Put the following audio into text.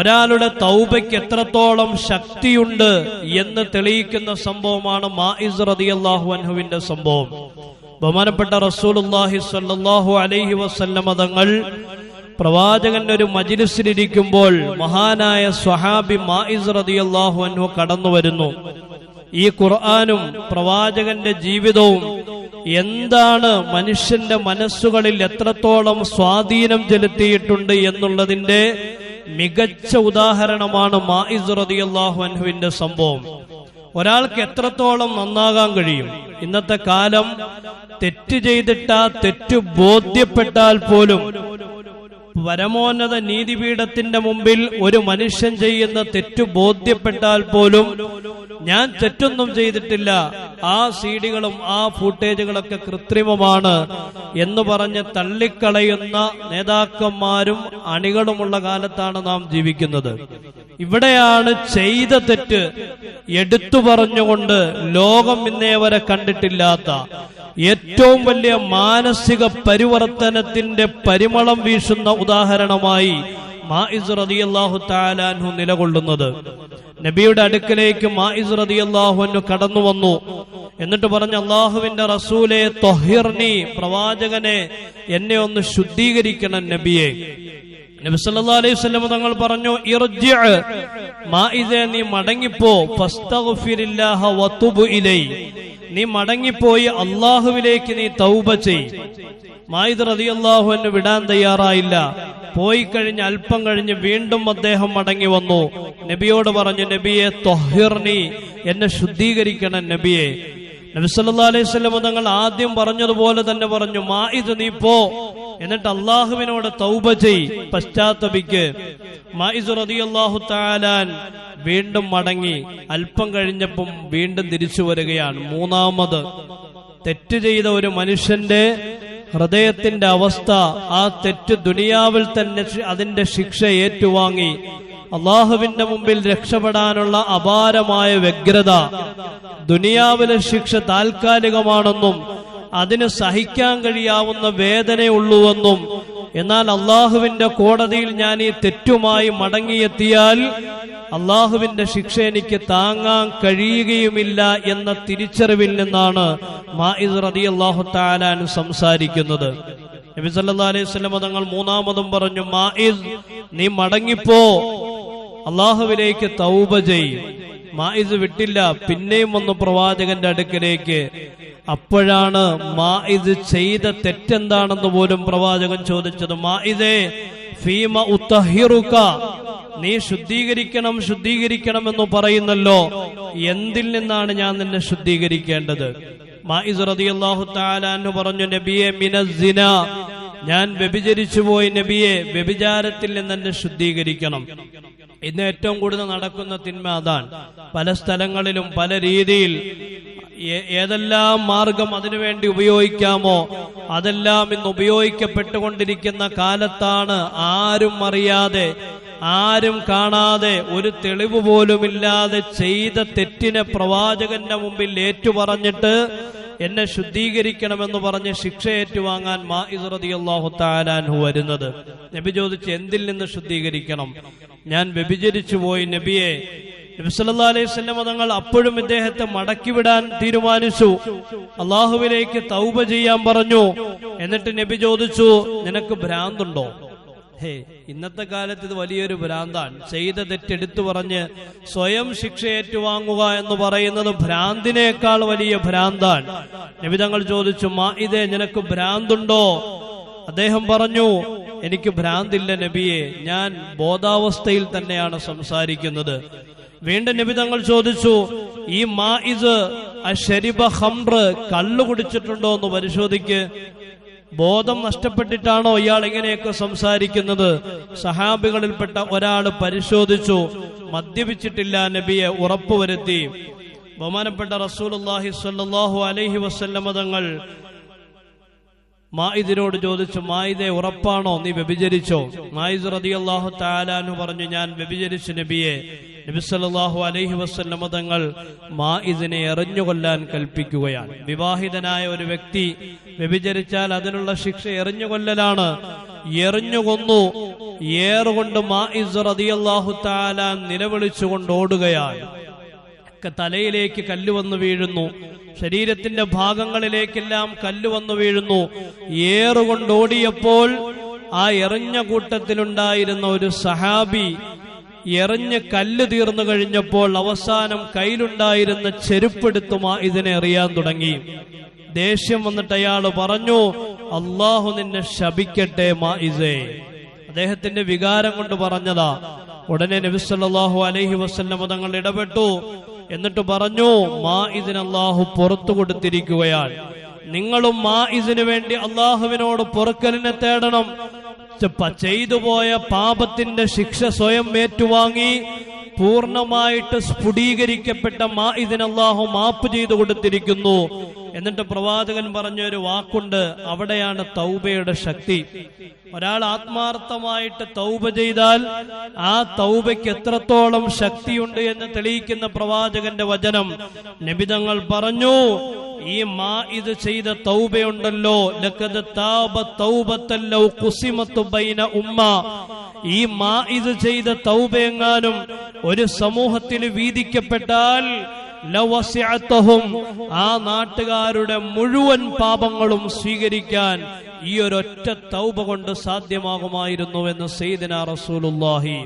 ഒരാളുടെ തൗബയ്ക്ക് എത്രത്തോളം ശക്തിയുണ്ട് എന്ന് തെളിയിക്കുന്ന സംഭവമാണ് മാഇസ് റളിയല്ലാഹു അൻഹുവിന്റെ സംഭവം. ബഹുമാനപ്പെട്ട റസൂലുള്ളാഹി സ്വല്ലല്ലാഹു അലൈഹി വസല്ലമ തങ്ങൾ പ്രവാചകന്റെ ഒരു മജിലിസിലിരിക്കുമ്പോൾ മഹാനായ സ്വഹാബി മാഇസ് റളിയല്ലാഹു അൻഹു കടന്നു വരുന്നു. ഈ ഖുർആാനും പ്രവാചകന്റെ ജീവിതവും എന്താണ് മനുഷ്യന്റെ മനസ്സുകളിൽ എത്രത്തോളം സ്വാധീനം ചെലുത്തിയിട്ടുണ്ട് എന്നുള്ളതിന്റെ മികച്ച ഉദാഹരണമാണ് റളിയല്ലാഹു അൻഹുവിന്റെ സംഭവം. ഒരാൾക്ക് എത്രത്തോളം നന്നാകാൻ കഴിയും? ഇന്നത്തെ കാലം തെറ്റ് ചെയ്തിട്ടാ തെറ്റ് ബോധ്യപ്പെട്ടാൽ പോലും പരമോന്നത നീതിപീഠത്തിന്റെ മുമ്പിൽ ഒരു മനുഷ്യൻ ചെയ്യുന്ന തെറ്റു ബോധ്യപ്പെട്ടാൽ പോലും ഞാൻ തെറ്റൊന്നും ചെയ്തിട്ടില്ല. ആ സീഡികളും ആ ഫൂട്ടേജുകളൊക്കെ കൃത്രിമമാണ് എന്ന് പറഞ്ഞ് തള്ളിക്കളയുന്ന നേതാക്കന്മാരും അണികളുമുള്ള കാലത്താണ് നാം ജീവിക്കുന്നത്. ഇവിടെയാണ് ചെയ്ത തെറ്റ് എടുത്തു പറഞ്ഞുകൊണ്ട് ലോകം ഇന്നേ വരെ കണ്ടിട്ടില്ലാത്ത ഏറ്റവും വലിയ മാനസിക പരിവർത്തനത്തിന്റെ പരിമളം വീശുന്ന ഉദാഹരണമായി മാഇസ് റളിയല്ലാഹു താലാൻഹു നിലകൊള്ളുന്നത്. നബിയുടെ അടുക്കലേക്ക് മാഇസ് റളിയല്ലാഹു കടന്നു വന്നു. എന്നിട്ട് പറഞ്ഞ അള്ളാഹുവിന്റെ റസൂലെ തൊഹിർനി പ്രവാചകനെ എന്നെ ഒന്ന് ശുദ്ധീകരിക്കണം നബിയെ. നബി സല്ലാ അലൈഹി വസല്ലം തങ്ങൾ പറഞ്ഞു ഇർജി മാഇദെ നീ മടങ്ങിപ്പോ ഫസ്തഗ്ഫിരില്ലാഹ വതുബ് ഇലൈ. നീ മടങ്ങിപ്പോയി അള്ളാഹുവിലേക്ക് നീ തൗബ ചെയ്. മായിദ് അള്ളാഹു എന്നെ വിടാൻ തയ്യാറായില്ല. പോയി കഴിഞ്ഞ് അല്പം കഴിഞ്ഞ് വീണ്ടും അദ്ദേഹം മടങ്ങി വന്നു. നബിയോട് പറഞ്ഞു നബിയെ തൊഹിർനി എന്നെ ശുദ്ധീകരിക്കണം നബിയെ. നബി സല്ലല്ലാഹു അലൈഹി വസല്ലം തങ്ങൾ ആദ്യം പറഞ്ഞതുപോലെ തന്നെ പറഞ്ഞു മായിദ് നീ പോ. എന്നിട്ട് അള്ളാഹുവിനോട് തൗബ ചെയ് പശ്ചാത്തപിക്ക്. മായിസ് റളിയല്ലാഹു തആലാൻ വീണ്ടും മടങ്ങി അല്പം കഴിഞ്ഞപ്പം വീണ്ടും തിരിച്ചു വരികയാണ്. മൂന്നാമത് തെറ്റ് ചെയ്ത ഒരു മനുഷ്യന്റെ ഹൃദയത്തിന്റെ അവസ്ഥ ആ തെറ്റ് ദുനിയാവിൽ തന്നെ അതിന്റെ ശിക്ഷ ഏറ്റുവാങ്ങി. അള്ളാഹുവിന്റെ മുമ്പിൽ രക്ഷപ്പെടാനുള്ള അപാരമായ വ്യഗ്രത. ദുനിയാവിലെ ശിക്ഷ താൽക്കാലികമാണെന്നും അതിന് സഹിക്കാൻ കഴിയാവുന്ന വേദനയുള്ളൂവെന്നും എന്നാൽ അള്ളാഹുവിന്റെ കോടതിയിൽ ഞാൻ ഈ തെറ്റുമായി മടങ്ങിയെത്തിയാൽ അള്ളാഹുവിന്റെ ശിക്ഷ എനിക്ക് താങ്ങാൻ കഴിയുകയുമില്ല എന്ന തിരിച്ചറിവിൽ നിന്നാണ് അള്ളാഹു താലാൻ സംസാരിക്കുന്നത്. നബി സല്ലല്ലാഹു അലൈഹി തങ്ങൾ മൂന്നാമതും പറഞ്ഞു മാഇദ് നീ മടങ്ങിപ്പോ. അള്ളാഹുവിലേക്ക് തൗബ ചെയ്യും മായിസ് വിട്ടില്ല പിന്നെയും വന്നു പ്രവാചകന്റെ അടുക്കലേക്ക്. അപ്പോഴാണ് മായിസ് ചെയ്ത തെറ്റെന്താണെന്ന് പോലും പ്രവാചകൻ ചോദിച്ചത്. മാഇദേ ഫീമ ഉത്തഹിറുക. നീ ശുദ്ധീകരിക്കണം ശുദ്ധീകരിക്കണം എന്ന് പറയുന്നല്ലോ. എന്തിൽ നിന്നാണ് ഞാൻ നിന്നെ ശുദ്ധീകരിക്കേണ്ടത്? പറഞ്ഞു നബിയെ മിനസിന ഞാൻ വ്യഭിചരിച്ചു പോയി നബിയെ വ്യഭിചാരത്തിൽ നിന്ന് എന്നെ ശുദ്ധീകരിക്കണം. ഇന്ന് ഏറ്റവും കൂടുതൽ നടക്കുന്ന തിന്മ അതാണ്. പല സ്ഥലങ്ങളിലും പല രീതിയിൽ ഏതെല്ലാം മാർഗം അതിനുവേണ്ടി ഉപയോഗിക്കാമോ അതെല്ലാം ഇന്ന് ഉപയോഗിക്കപ്പെട്ടുകൊണ്ടിരിക്കുന്ന കാലത്താണ് ആരും അറിയാതെ ആരും കാണാതെ ഒരു തെളിവ് പോലുമില്ലാതെ ചെയ്ത തെറ്റിനെ പ്രവാചകന്റെ മുമ്പിൽ ഏറ്റുപറഞ്ഞിട്ട് എന്നെ ശുദ്ധീകരിക്കണമെന്ന് പറഞ്ഞ് ശിക്ഷ ഏറ്റുവാങ്ങാൻ മാഇസ് റളിയല്ലാഹു താലാൻഹു വരുന്നത്. നബി ചോദിച്ച് എന്തിൽ നിന്ന് ശുദ്ധീകരിക്കണം? ഞാൻ വ്യഭിചരിച്ചു പോയി നബിയെ. നബി അലൈഹിന്റെ അലൈഹി വസല്ലം തങ്ങൾ അപ്പോഴും ഇദ്ദേഹത്തെ മടക്കിവിടാൻ തീരുമാനിച്ചു. അള്ളാഹുവിലേക്ക് തൗബ ചെയ്യാൻ പറഞ്ഞു. എന്നിട്ട് നബി ചോദിച്ചു നിനക്ക് ഭ്രാന്തുണ്ടോ? ഹേ ഇന്നത്തെ കാലത്ത് ഇത് വലിയൊരു ഭ്രാന്താണ്. ചെയ്ത തെറ്റെടുത്തു പറഞ്ഞ് സ്വയം ശിക്ഷ ഏറ്റുവാങ്ങുക എന്ന് പറയുന്നത് ഭ്രാന്തിനേക്കാൾ വലിയ ഭ്രാന്താണ്. നബിതങ്ങൾ ചോദിച്ചു മാ ഇതേ നിനക്ക് ഭ്രാന്തുണ്ടോ? അദ്ദേഹം പറഞ്ഞു എനിക്ക് ഭ്രാന്തില്ല നബിയെ ഞാൻ ബോധാവസ്ഥയിൽ തന്നെയാണ് സംസാരിക്കുന്നത്. വീണ്ടും നബി തങ്ങൾ ചോദിച്ചു ഈ മാഇസ് അഷരിബ ഹംറ് കള്ളു കുടിച്ചിട്ടുണ്ടോ എന്ന് പരിശോധിക്ക്. ബോധം നഷ്ടപ്പെട്ടിട്ടാണോ ഇയാൾ ഇങ്ങനെയൊക്കെ സംസാരിക്കുന്നത്? സഹാബികളിൽപ്പെട്ട ഒരാൾ പരിശോധിച്ചു. മദ്യപിച്ചിട്ടില്ല നബിയെ ഉറപ്പുവരുത്തി. ബഹുമാനപ്പെട്ട റസൂലുള്ളാഹി സ്വല്ലല്ലാഹു അലൈഹി വസല്ലമ തങ്ങൾ മായിദിനോട് ചോദിച്ചു മായിദെ ഉറപ്പാണോ? നീ വ്യഭിചരിച്ചോ? മായിദ് റതിയല്ലാഹു താലാന്ന് പറഞ്ഞു ഞാൻ വ്യഭിചരിച്ചു നബിയെ. നബിസല്ലാഹു അലൈഹി വസല്ലമ തങ്ങൾ മാഇദിനെ എറിഞ്ഞുകൊല്ലാൻ കൽപ്പിക്കുകയാണ്. വിവാഹിതനായ ഒരു വ്യക്തി വ്യഭിചരിച്ചാൽ അതിനുള്ള ശിക്ഷ എറിഞ്ഞുകൊല്ലലാണ്. എറിഞ്ഞുകൊന്നു. ഏറുകൊണ്ട് മാ ഇസ് റതിയല്ലാഹു താല നിലവിളിച്ചുകൊണ്ട് ഓടുകയാണ്. തലയിലേക്ക് കല്ല് വന്നു വീഴുന്നു. ശരീരത്തിന്റെ ഭാഗങ്ങളിലേക്കെല്ലാം കല്ല് വന്നു വീഴുന്നു. ഏറുകൊണ്ടോടിയപ്പോൾ ആ എറിഞ്ഞ കൂട്ടത്തിലുണ്ടായിരുന്ന ഒരു സഹാബി എറിഞ്ഞ് കല്ല് തീർന്നു കഴിഞ്ഞപ്പോൾ അവസാനം കയ്യിലുണ്ടായിരുന്ന ചെരുപ്പെടുത്തുമാ ഇതിനെ എറിയാൻ തുടങ്ങി. ദേഷ്യം വന്നിട്ട് അയാൾ പറഞ്ഞു അള്ളാഹു നിന്നെ ശപിക്കട്ടെ മാഇസേ അദ്ദേഹത്തിന്റെ വികാരം കൊണ്ട് പറഞ്ഞതാ. ഉടനെ നബിസ്വല്ലാഹു അലൈഹി വസല്ലമ തങ്ങൾ ഇടപെട്ടു. എന്നിട്ട് പറഞ്ഞു മാ ഇതിന് അള്ളാഹു പുറത്തു കൊടുത്തിരിക്കുകയാണ്. നിങ്ങളും മാ ഇതിനു വേണ്ടി അള്ളാഹുവിനോട് പൊറുക്കലിനെ തേടണം. ച- ചെയ്തു പോയ പാപത്തിന്റെ ശിക്ഷ സ്വയം ഏറ്റുവാങ്ങി പൂർണമായിട്ട് സ്ഫുടീകരിക്കപ്പെട്ട മാ ഇതിനല്ലാഹു മാപ്പ് ചെയ്തു കൊടുത്തിരിക്കുന്നു. എന്നിട്ട് പ്രവാചകൻ പറഞ്ഞ ഒരു വാക്കുണ്ട് അവിടെയാണ് തൗബയുടെ ശക്തി. ഒരാൾ ആത്മാർത്ഥമായിട്ട് തൗബ ചെയ്താൽ ആ തൗബയ്ക്ക് എത്രത്തോളം ശക്തിയുണ്ട് എന്ന് തെളിയിക്കുന്ന പ്രവാചകന്റെ വചനം. നബിതങ്ങൾ പറഞ്ഞു ഈ മാ ഇത് ചെയ്ത തൗബയുണ്ടല്ലോ. ലക്കത് താബ തൗബത്തല്ലോ കുസിമത്തു ബൈന ഉമ്മ. ഈ മാ ഇത് ചെയ്ത തൗബയെങ്ങാനും ഒരു സമൂഹത്തിന് വീതിക്കപ്പെട്ടാൽ ലവസ്യഅത്തഹും ആ നാട്ടുകാരുടെ മുഴുവൻ പാപങ്ങളും സ്വീകരിക്കാൻ ഈ ഒരൊറ്റ തൗബ കൊണ്ട് സാധ്യമാകുമായിരുന്നു എന്ന് സെയ്ദിന റസൂലുള്ളാഹി.